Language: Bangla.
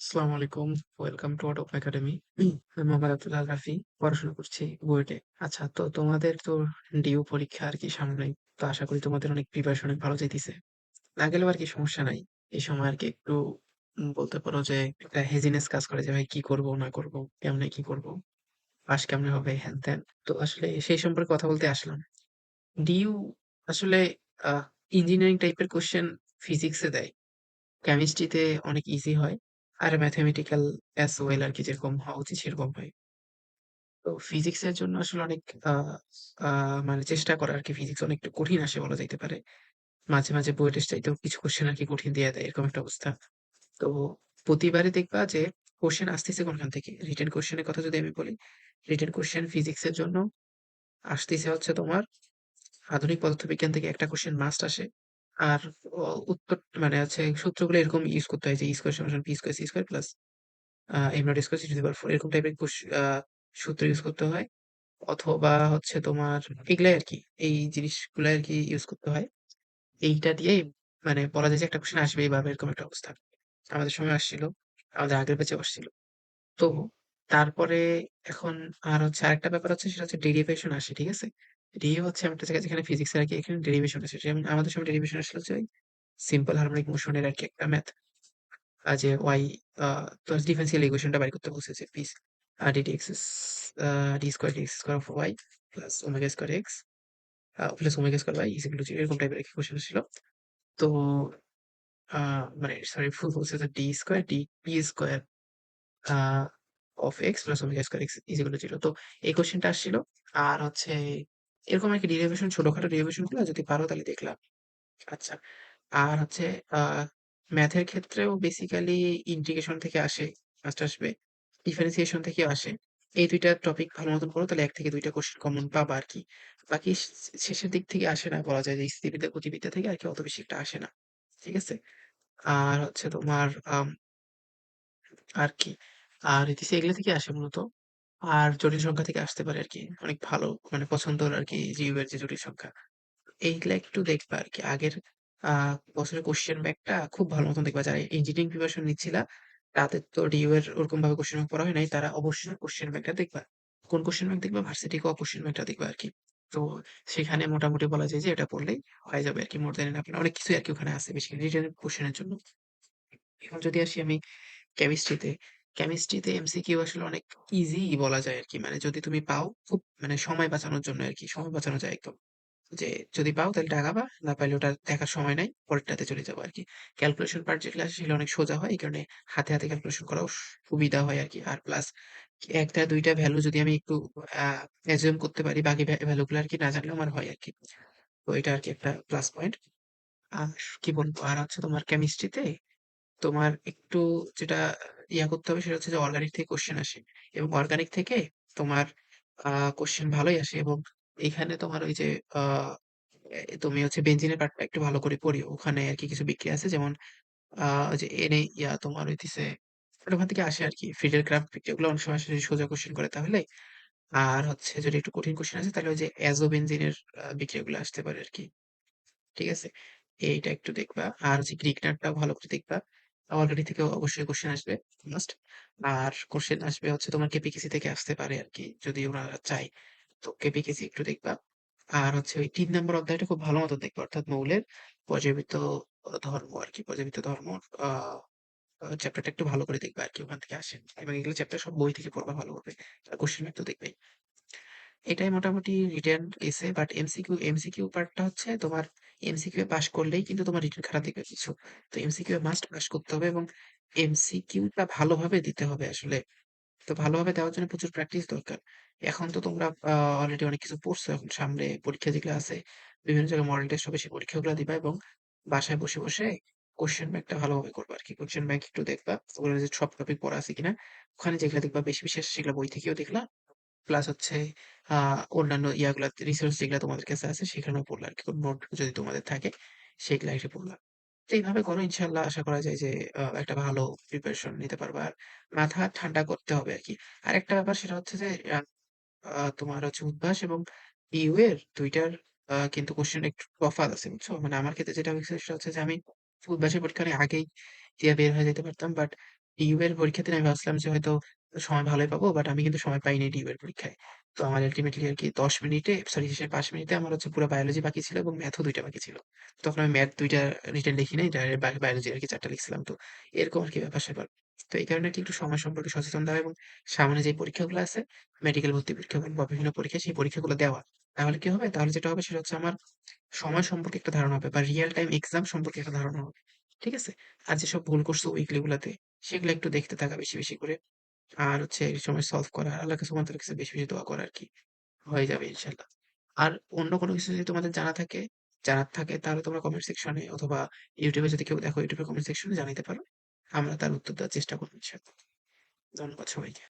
আসসালামু আলাইকুম। ওয়েলকাম টু আটপ একাডেমি। আমি মোহাম্মদ আব্দুল আল রাফি। পড়াশোনা করছি বুয়েটে। আচ্ছা তো তোমাদের তো ডিউ পরীক্ষা আরকি সামনে তো আশা করি তোমাদের অনেক প্রিপারেশন অনেক ভালো যাইতেছে। না গেলেও আর কি সমস্যা নাই। এই সময় আরকি একটু বলতে পারো যে একটা হেজিনেস কাজ করে যে ভাই কি করব না করব, কেমনে কি করব, পাস কেমনে হবে হ্যান-ত্যান। তো আসলে সেই সম্পর্কে কথা বলতে আসলাম। ডিউ আসলে ইঞ্জিনিয়ারিং টাইপের কোয়েশ্চেন ফিজিক্সে দেয়। কেমিস্ট্রিতে অনেক ইজি হয়। আর ম্যাথমেটিক্যাল অ্যাজ ওয়েল আর কি যেরকম হওয়া উচিত সেরকম হয়। তো ফিজিক্সের জন্য আসলে অনেক আ আ মানে চেষ্টা করা আর কি ফিজিক্স অনেকটা কঠিন আসে বলা যাইতে পারে। মাঝে, মাঝে বুয়েট টেস্ট চাইতেও কিছু কোয়েশ্চেন আরকি কঠিন দিয়ে দেয় এরকম একটা অবস্থা। তো প্রতিবারই দেখবা যে কোশ্চেন আসতেছে কোনখান থেকে? রিটেন কোশ্চেনের কথা যদি আমি বলি, রিটেন কোয়েশ্চেন ফিজিক্সের জন্য আসতেছে হচ্ছে তোমার আধুনিক পদার্থবিজ্ঞান থেকে একটা কোশ্চেন মাস্ট আসে। আর উত্তর মানে হচ্ছে সূত্রগুলো এরকম ইউজ করতে হয় যে E স্কয়ার সমান P square C square plus M nought square C to the power 4 এরকম টাইপের সূত্র ইউজ করতে হয়। অথবা হচ্ছে তোমার এগুলাই আর কি এই জিনিসগুলাই আরকি ইউজ করতে হয়। এইটা দিয়েই মানে বলা যায় যে একটা কোশ্চেন আসবে এইভাবে এরকম একটা অবস্থা। আমাদের সময় আসছিল। আমাদের আগের ব্যাচেও আসছিল। তো তারপরে এখন আর হচ্ছে আরেকটা ব্যাপার হচ্ছে সেটা হচ্ছে ডেরিভেশন আসে, ঠিক আছে? ডেরিভ হচ্ছে একটা জায়গা যেখানে ফিজিক্স এর আরকি এখানে ডেরিভেশন। যেমন আমাদের সময় ডেরিভেশন আসলে হচ্ছে সিম্পল হারমোনিক মোশন এর আরকি একটা ম্যাথ। যে ওয়াই তো ডিফারেনশিয়াল ইকুয়েশনটা বের করতে বলছে যে please uh DT X D square D square of Y plus omega square X plus omega square Y is equal to 0 এরকম টাইপের একটা ছিল। তো মানে সরি ফুল বলছে যে D square D P square of X plus omega square X is equal to 0 তো এই কোয়েশ্চেনটা আসছিল। আর হচ্ছে এরকম আর কি ডেরিভেশন ছোটখাটো ডেরিভেশনগুলো যদি পারো তাহলে দেখলাম। আচ্ছা। আর হচ্ছে ম্যাথের ক্ষেত্রেও বেসিক্যালি ইন্টিগ্রেশন থেকে আসে, ফার্স্ট আসবে। ডিফারেন্সিয়েশন থেকেও আসে। এই দুইটা টপিক ভালো মতন করো তাহলে এক থেকে ২ টা কোয়েশ্চেন কমন পাবা আর কি বাকি শেষের দিক থেকে আসে না বলা যায় যে স্থিতিবিদ্যা, গতিবিদ্যা থেকে আরকি অত বেশি একটা আসে না। ঠিক আছে? আর হচ্ছে তোমার আর কি? আর এগুলা থেকে আসে মূলত। আর জটিল সংখ্যা থেকে আসতে পারে আরকি। অনেক ভালো মানে পছন্দের আরকি জিইউর যে জটিল সংখ্যা। এইগুলা একটু দেখবা আর কি আগের আ বছরের কোয়েশ্চেন ব্যাংকটা খুব ভালো মতন দেখবা। যারা ইঞ্জিনিয়ারিং প্রিপারেশন নিচ্ছিলা, তাদের তো ডিইউ এর ওরকমভাবে কোয়েশ্চেন ব্যাংক পড়া হয় নাই। তারা অবশ্যই কোয়েশ্চেন ব্যাংকটা দেখবা। কোন কোশ্চেন ব্যাংক দেখবা? ভার্সিটি ক কোয়েশ্চেন ব্যাংকটা দেখবা আরকি। তো সেখানে মোটামুটি বলা যায় যে এটা পড়লেই হয়ে যাবে আরকি। মোর দ্যান এনাফ অনেক কিছুই আরকি ওখানে আছে বেশি রিটেন কোয়েশ্চেন এর জন্য। এখন যদি আসি আমি কেমিস্ট্রিতে, কেমিস্ট্রিতে এমসিকিউ আসলে অনেক ইজি বলা যায় আরকি। মানে যদি তুমি পাও খুব মানে সময় বাঁচানোর জন্য আরকি। সময় বাঁচানো যায় একদম। যে যদি পাও তাহলে আগাবা, না পাইলে ওটা দেখার সময় নাই। পরেরটাতে চলে যাব আরকি। ক্যালকুলেশন পার্ট যেগুলো আসে সেগুলো অনেক সোজা হয়। এই কারণে হাতে, হাতে ক্যালকুলেশন করাও সুবিধা হয় আর কি আর প্লাস একটা দুইটা ভ্যালু যদি আমি একটু অ্যাজিউম করতে পারি, বাকি ভ্যা ভ্যালু গুলো আরকি না জানলেও আমার হয় আর কি তো এটা আরকি একটা প্লাস পয়েন্ট। আর কি বলব? আর হচ্ছে তোমার কেমিস্ট্রিতে তোমার একটু যেটা ইয়া করতে হবে সেটা হচ্ছে যে অর্গানিক থেকে কোয়েশ্চেন আসে। এবং অর্গানিক থেকে তোমার, আ কোয়েশ্চেন ভালোই আসে এবং এখানে তোমার ওই যে তুমি হচ্ছে বেনজিনের পার্টটা একটু ভালো করে পড়িও। ওখানে আরকি কিছু বিক্রিয়া আছে যেমন যে এন ইয়া তোমার হইতেছে, ওটা ওখান থেকে আসে আরকি। ফ্রিডেল ক্রাফট বিক্রিয়াগুলো অনেক সময় আসে যদি সোজা কোয়েশ্চেন করে তাহলে। আর হচ্ছে যদি একটু কঠিন কোশ্চেন আসে তাহলে ওই যে অ্যাজোবেনজিনের বিক্রিয়াগুলো আসতে পারে আরকি। ঠিক আছে? এইটা একটু দেখবা। আর হচ্ছে গ্রিকনাটটাও ভালো করে দেখবা। অলরেডি থেকে অবশ্যই কোয়েশ্চেন আসবে মাস্ট। আর কোশ্চেন আসবে হচ্ছে তোমার কেপিকেসি থেকে আসতে পারে আরকি, যদি ওরা চায়। তো কেপিকেসি একটু দেখবা। আর হচ্ছে ওই ৩ নম্বর অধ্যায়টা খুব ভালো মতো দেখবা। অর্থাৎ মৌলের পর্যায়বৃত্ত অ ধর্ম আরকি। পর্যায়বৃত্ত ধর্ম, আ আ চ্যাপ্টারটা একটু ভালো করে দেখবা আরকি ওখান থেকে আসে। এবং এগুলো চ্যাপ্টার সব বই থেকে পড়বা ভালো আর কোশ্চেন ব্যাংক তো দেখবেই। এটাই মোটামুটি রিটেন এসে বাট এমসিকিউ এমসিকিউ পার্টটা হচ্ছে তোমার এমসিকিউ পাস করলেই কিন্তু তোমার রিটেন খাতা দেখবে কিছু। তো এমসিকিউ মাস্ট পাস করতে হবে এবং এমসিকিউটা ভালোভাবে দিতে হবে আসলে। তো ভালোভাবে দেওয়ার জন্য প্রচুর প্র্যাকটিস দরকার। এখন তো তোমরা অলরেডি অনেক কিছু পড়ছো। এখন সামনে পরীক্ষা যেগুলো আছে, বিভিন্ন জায়গায় মডেল টেস্ট হবে সেই পরীক্ষাগুলো দিবা এবং বাসায় বসে, বসে কোয়েশ্চেন ব্যাংকটা ভালোভাবে করবা আরকি। কোয়েশ্চেন ব্যাংক একটু দেখবা। ওগুলো যে সব টপিক পড়া আছে কিনা। ওখানে যেগুলা দেখবা বেশি, বিশেষ সেগুলা বই থেকেও দেখলা। প্লাস হচ্ছে অন্যান্য ইয়াগুলা রিসোর্স যেগুলা তোমাদের কাছে আছে সেখানেও পড়লা আরকি। কোন নোট যদি তোমাদের থাকে সেগুলা এসে পড়লা। তো এইভাবে করো ইনশাআল্লাহ আশা করা যায় যে একটা ভালো প্রিপারেশন নিতে পারবা। আর মাথা ঠান্ডা করতে হবে আরকি। আরেকটা ব্যাপার সেটা হচ্ছে যে তোমার হচ্ছে উদ্ভাস এবং ইউ এর ২ টার কিন্তু কোশ্চেন একটু তফাৎ আছে, বুঝছ? মানে আমার ক্ষেত্রে যেটা হইছে সেটা হচ্ছে যে আমি উদ্ভাসের পরীক্ষা অনেক আগেই দিয়ে বের হয়ে যেতে পারতাম। বাট ডিউয়ের পরীক্ষার দিন আমি ভাবছিলাম যে হয়তো সময় ভালোই পাবো। বাট আমি কিন্তু সময় পাইনি ডিউয়ের পরীক্ষায়। তো আমার আল্টিমেটলি আরকি ১০ মিনিটে সরি শেষের ৫ মিনিটে আমার হচ্ছে পুরা বায়োলজি বাকি ছিল এবং ম্যাথও ২ টা বাকি ছিল। তখন আমি ম্যাথ ২ টা রিটেন লিখি নাই। বায়োলজি আর কি চারটা লিখছিলাম। তো এরকম আরকি ব্যাপার-স্যাপার। তো এই কারণে একটু সময় সম্পর্কে সচেতন দেওয়া এবং সামনে যে পরীক্ষাগুলো আছে, মেডিকেল ভর্তি পরীক্ষা বা বিভিন্ন পরীক্ষা, সেই পরীক্ষাগুলো দেওয়া। তাহলে কি হবে? তাহলে যেটা হবে সেটা হচ্ছে আমার সময় সম্পর্কে একটা ধারণা হবে বা রিয়েল টাইম এক্সাম সম্পর্কে একটা ধারণা হবে। ঠিক আছে? আর যেসব ভুল করছ উইকলি গুলাতে, সেগুলো একটু দেখতে থাকা বেশি, বেশি করে। আর হচ্ছে এই সময় সলভ করা। আল্লাহ তোমাদের কাছে বেশি, বেশি দোয়া করা আর কি হয়ে যাবে ইনশাআল্লাহ। আর অন্য কোনো কিছু যদি তোমাদের জানা থাকে জানার থাকে তাহলে তোমরা কমেন্ট সেকশনে অথবা ইউটিউবে যদি কেউ দেখো ইউটিউবে কমেন্ট সেকশনে জানাইতে পারো। আমরা তার উত্তর দেওয়ার চেষ্টা করব ইনশাআল্লাহ। ধন্যবাদ সবাইকে।